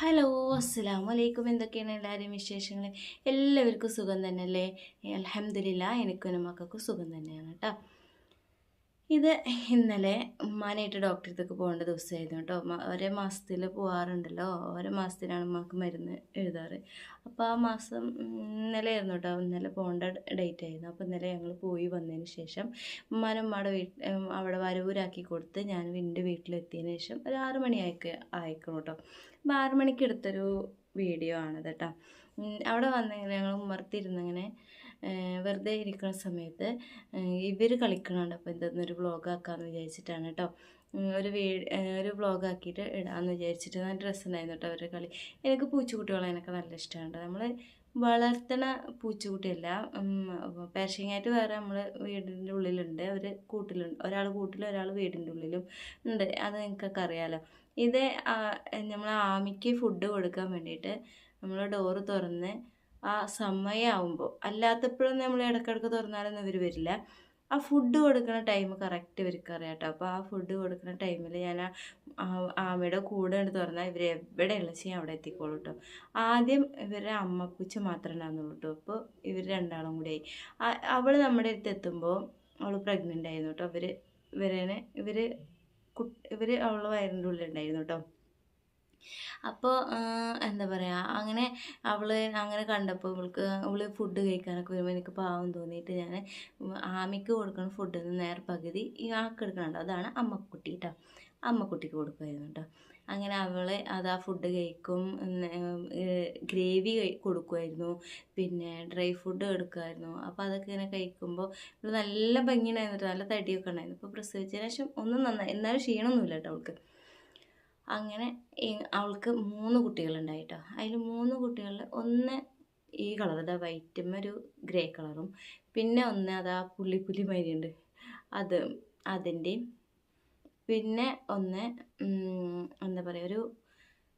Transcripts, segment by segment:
Hello അസ്സാം വലൈക്കും എന്തൊക്കെയാണ് എല്ലാവരും വിശേഷങ്ങൾ എല്ലാവർക്കും സുഖം തന്നെയല്ലേ? അലഹമില്ല എനിക്കും മക്കൾക്കും സുഖം തന്നെയാണ് കേട്ടോ. ഇത് ഇന്നലെ ഉമ്മാനായിട്ട് ഡോക്ടറെ അടുത്തേക്ക് പോകേണ്ട ദിവസമായിരുന്നു കേട്ടോ. ഒരേ മാസത്തിൽ പോകാറുണ്ടല്ലോ ഓരോ മാസത്തിലാണ് ഉമ്മാക്ക് മരുന്ന് എഴുതാറ്. അപ്പോൾ ആ മാസം ഇന്നലെ ആയിരുന്നു കേട്ടോ. ഇന്നലെ പോകേണ്ട ഡേറ്റ് ആയിരുന്നു. അപ്പോൾ ഇന്നലെ ഞങ്ങൾ പോയി വന്നതിന് ശേഷം ഉമ്മാനും ഉമ്മയുടെ വീട്ടിൽ അവിടെ വരവൂരാക്കി കൊടുത്ത് ഞാൻ എന്റെ വീട്ടിലെത്തിയതിന് ശേഷം ഒരു ആറ് മണി ആയിക്ക് ആയിക്കണം കേട്ടോ. അപ്പോൾ ആറ് മണിക്ക് എടുത്തൊരു വീഡിയോ ആണ് കേട്ടോ. അവിടെ വന്നിങ്ങനെ ഞങ്ങൾ ഉമ്മർത്തിരുന്നിങ്ങനെ വെറുതെ ഇരിക്കുന്ന സമയത്ത് ഇവർ കളിക്കണുണ്ട്. അപ്പോൾ ഇതൊന്നൊരു ബ്ലോഗ് ആക്കാമെന്ന് വിചാരിച്ചിട്ടാണ് കേട്ടോ. ഒരു വീ ഒരു ബ്ലോഗ് ആക്കിയിട്ട് ഇടാമെന്ന് വിചാരിച്ചിട്ട് നല്ല ഡ്രസ്സ് കേട്ടോ അവരുടെ കളി. എനിക്ക് പൂച്ചക്കുട്ടികളെ നല്ല ഇഷ്ടമാണ് നമ്മൾ വളർത്തണ പൂച്ചക്കുട്ടിയല്ല പേർഷ്യങ്ങായിട്ട് വേറെ നമ്മൾ വീടിന്റെ ഉള്ളിലുണ്ട്. അവർ കൂട്ടിലുണ്ട് ഒരാൾ കൂട്ടിലും ഒരാൾ വീടിന്റെ ഉള്ളിലും ഉണ്ട്. അത് നിങ്ങൾക്കൊക്കെ അറിയാമല്ലോ ഇത് നമ്മൾ ആമിക്ക് ഫുഡ് കൊടുക്കാൻ വേണ്ടിയിട്ട് നമ്മൾ ഡോറ് തുറന്ന് ആ സമയമാകുമ്പോൾ അല്ലാത്തപ്പോഴൊന്നും നമ്മൾ ഇടയ്ക്കിടയ്ക്ക് തുറന്നാലൊന്നും ഇവർ വരില്ല. ആ ഫുഡ് കൊടുക്കുന്ന ടൈം കറക്റ്റ് ഇവർക്ക് അറിയാം കേട്ടോ അപ്പോൾ ആ ഫുഡ് കൊടുക്കുന്ന ടൈമിൽ ഞാൻ ആ ആമയുടെ കൂടെ ഉണ്ട് തുറന്നാൽ ഇവർ എവിടെയുള്ള ഞാൻ അവിടെ എത്തിക്കോളൂ കേട്ടോ ആദ്യം ഇവരുടെ അമ്മപ്പൂച്ച മാത്രമേ ഉണ്ടാകുന്നുള്ളൂ കേട്ടോ അപ്പോൾ ഇവർ രണ്ടാളും കൂടി ആയി. അവൾ നമ്മുടെ അടുത്ത് എത്തുമ്പോൾ അവൾ പ്രഗ്നന്റ് ആയിരുന്നു കേട്ടോ അവർ ഇവരെ ഇവർ കുട്ടി ഇവർ അവളുടെ വയറിന്റെ ഉള്ളിലുണ്ടായിരുന്നു കേട്ടോ അപ്പോൾ എന്താ പറയുക അങ്ങനെ അവൾ അങ്ങനെ കണ്ടപ്പോൾ ഇവൾക്ക് അവൾ ഫുഡ് കഴിക്കാനൊക്കെ വരുമ്പോൾ എനിക്ക് പാവം തോന്നിയിട്ട് ഞാൻ ആമിക്ക് കൊടുക്കുന്ന ഫുഡിൽ നിന്ന് നേർ പകുതി ഈ ആൾക്ക് എടുക്കണുണ്ടോ. അതാണ് അമ്മക്കുട്ടി കേട്ടോ അമ്മക്കുട്ടിക്ക് കൊടുക്കുമായിരുന്നു കേട്ടോ അങ്ങനെ അവൾ അത് ആ ഫുഡ് കഴിക്കും ഗ്രേവി കൊടുക്കുമായിരുന്നു പിന്നെ ഡ്രൈ ഫുഡ് എടുക്കുമായിരുന്നു അപ്പോൾ അതൊക്കെ ഇങ്ങനെ കഴിക്കുമ്പോൾ ഇവൾ നല്ല ഭംഗിയുണ്ടായിരുന്നു നല്ല തടിയൊക്കെ ഉണ്ടായിരുന്നു. ഇപ്പോൾ പ്രസവിച്ചതിന് ശേഷം ഒന്നും നന്നായി എന്നാലും ക്ഷീണമൊന്നുമില്ല കേട്ടോ അവൾക്ക്. അങ്ങനെ അവൾക്ക് മൂന്ന് കുട്ടികളുണ്ടായി കേട്ടോ അതിൽ മൂന്ന് കുട്ടികളിൽ ഒന്ന് ഈ കളർ അതാ വൈറ്റും ഒരു ഗ്രേ കളറും. പിന്നെ ഒന്ന് അതാ പുള്ളിപ്പുലി മരിയുണ്ട് അത് അതിന്റെയും. പിന്നെ ഒന്ന് എന്താ പറയുക ഒരു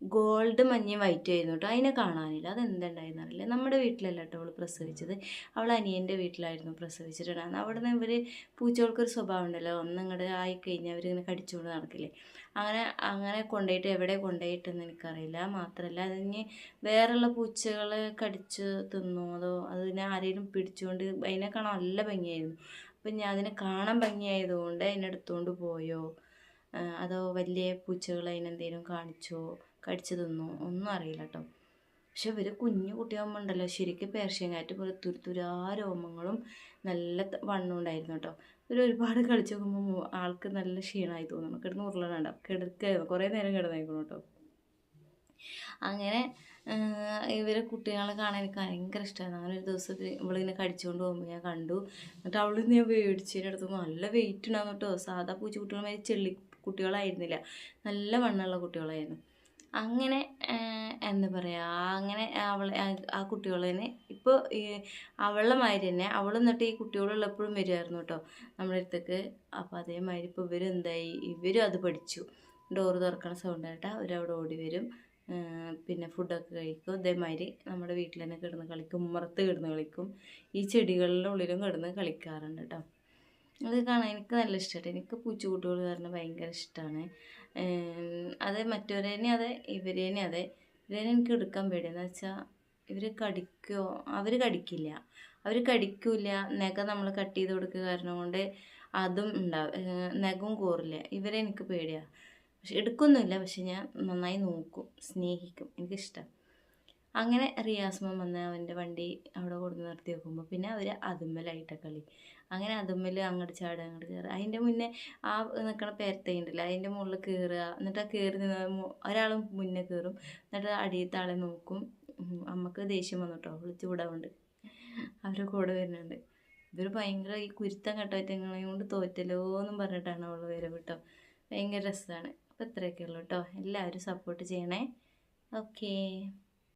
ഗോൾഡ് മഞ്ഞ് വൈറ്റ് ആയിരുന്നു കേട്ടോ. അതിനെ കാണാനില്ല. അത് എന്തുണ്ടായിരുന്നറിയില്ല നമ്മുടെ വീട്ടിലല്ല കേട്ടോ അവൾ പ്രസവിച്ചത്. അവൾ അനിയന്റെ വീട്ടിലായിരുന്നു പ്രസവിച്ചിട്ടുണ്ടായിരുന്നത്. അവിടെ നിന്ന് ഇവർ പൂച്ചകൾക്കൊരു സ്വഭാവം ഉണ്ടല്ലോ. ഒന്നങ്ങോട്ട് ആയിക്കഴിഞ്ഞാൽ അവരിങ്ങനെ കടിച്ചുകൊണ്ട് നടക്കില്ലേ? അങ്ങനെ അങ്ങനെ കൊണ്ടുപോയിട്ട് എവിടെ കൊണ്ടുപോയിട്ടെന്ന് എനിക്കറിയില്ല. മാത്രമല്ല അതിന് വേറെയുള്ള പൂച്ചകൾ കടിച്ച് തിന്നോ അതോ അതിനെ ആരെങ്കിലും പിടിച്ചുകൊണ്ട് അതിനെ കാണാൻ നല്ല ഭംഗിയായിരുന്നു. അപ്പം ഞാൻ അതിനെ കാണാൻ ഭംഗിയായതുകൊണ്ട് അതിനെ എടുത്തുകൊണ്ട് പോയോ? അതോ വലിയ പൂച്ചകൾ അതിനെന്തെങ്കിലും കാണിച്ചോ? കടിച്ചു തിന്നു? ഒന്നും അറിയില്ല കേട്ടോ പക്ഷെ ഇവർ കുഞ്ഞു കുട്ടിയാകുമ്പോൾ ഉണ്ടല്ലോ ശരിക്കും പേർഷ്യങ്ങായിട്ട് പോലെ തുരുതുരാ രോമങ്ങളും നല്ല വണ്ണം ഉണ്ടായിരുന്നു കേട്ടോ ഇവർ ഒരുപാട് കളിച്ച് നോക്കുമ്പോൾ ആൾക്ക് നല്ല ക്ഷീണമായി തോന്നുന്നു കിടന്ന് ഉരുളണുണ്ടാവും കിടക്കായിരുന്നു കുറേ നേരം കിടന്നേക്കണം കേട്ടോ അങ്ങനെ ഇവരെ കുട്ടികളെ കാണാൻ എനിക്ക് ഭയങ്കര ഇഷ്ടമായിരുന്നു അങ്ങനെ ഒരു ദിവസം ഇവളിങ്ങനെ കടിച്ചുകൊണ്ട് പോകുമ്പോൾ ഞാൻ കണ്ടു. എന്നിട്ട് അവളിന്ന് ഞാൻ മേടിച്ചതിന്റെ അടുത്ത് നല്ല വെയിറ്റ് ഉണ്ടാകും കേട്ടോ സാധാ പൂച്ചക്കുട്ടികളുമായി ചെള്ളി കുട്ടികളായിരുന്നില്ല. നല്ല വണ്ണമുള്ള കുട്ടികളായിരുന്നു. അങ്ങനെ എന്താ പറയുക അങ്ങനെ അവളെ ആ- കുട്ടികളെന്നെ കുട്ടികളെ ഇപ്പോൾ അവളുടെ മാതിരി തന്നെ അവൾ എന്നിട്ട് ഈ കുട്ടികളുള്ളപ്പോഴും വരുമായിരുന്നു കേട്ടോ നമ്മുടെ അടുത്തേക്ക്. അപ്പോൾ അതേമാതിരി ഇപ്പോൾ ഇവർ എന്തായി? ഇവരും അത് പഠിച്ചു. ഡോറ് തുറക്കണ സൗണ്ട് കേട്ടാൽ അവരവിടെ ഓടി വരും. പിന്നെ ഫുഡൊക്കെ കഴിക്കും. ഇതേമാതിരി നമ്മുടെ വീട്ടിൽ തന്നെ കിടന്ന് കളിക്കും. ഉമ്മറത്ത് കിടന്ന് കളിക്കും. ഈ ചെടികളുടെ ഉള്ളിലും കിടന്ന് കളിക്കാറുണ്ട് കേട്ടോ. അത് കാണാൻ എനിക്ക് നല്ല ഇഷ്ടമായിട്ട് എനിക്ക് പൂച്ചക്കുട്ടികൾ കാരണം ഭയങ്കര ഇഷ്ടമാണ് അത് മറ്റവരേനെ അതെ ഇവരേനെ അതെ. ഇവരേനെ എനിക്ക് എടുക്കാൻ പേടിയെന്ന് വെച്ചാൽ ഇവർ കടിക്കോ? അവർ കടിക്കില്ല. അവർ കടിക്കില്ല. നഖ നമ്മൾ കട്ട് ചെയ്ത് കൊടുക്കുക കാരണം കൊണ്ട് അതും ഉണ്ടാവും നഖവും കോറില്ല. ഇവരെ എനിക്ക് പേടിയാണ് പക്ഷെ എടുക്കൊന്നുമില്ല. പക്ഷെ ഞാൻ നന്നായി നോക്കും. സ്നേഹിക്കും. എനിക്കിഷ്ടം. അങ്ങനെ റിയാസ്മ വന്ന് അവന്റെ വണ്ടി അവിടെ കൊടുത്ത് നിർത്തി വെക്കുമ്പോൾ പിന്നെ അവർ അതുമ്മലായിട്ട കളി. അങ്ങനെ അതുമ്മൽ അങ്ങോട്ട് ചാടുക അങ്ങോട്ട് കയറുക. അതിന്റെ മുന്നേ ആ നിൽക്കണ പേരത്തയുണ്ടല്ലോ അതിന്റെ മുകളിൽ കയറുക. എന്നിട്ട് ആ കയറി നിന്ന് ഒരാൾ മുന്നേ കയറും. എന്നിട്ട് അടിയത്തെ ആളെ നോക്കും. അമ്മയ്ക്ക് ദേഷ്യം വന്നു കേട്ടോ വിളിച്ചു വിടാറുണ്ട് അവരുടെ കൂടെ വരുന്നുണ്ട്. ഇവർ ഭയങ്കര ഈ കുരുത്തം കെട്ടറ്റങ്ങളെ കൊണ്ട് തോറ്റല്ലോ എന്നും പറഞ്ഞിട്ടാണ് അവൾ വരവ് വിട്ടോ ഭയങ്കര രസമാണ് അപ്പോൾ ഇത്രയൊക്കെ ഉള്ളൂ കേട്ടോ എല്ലാവരും സപ്പോർട്ട് ചെയ്യണേ. ഓക്കേ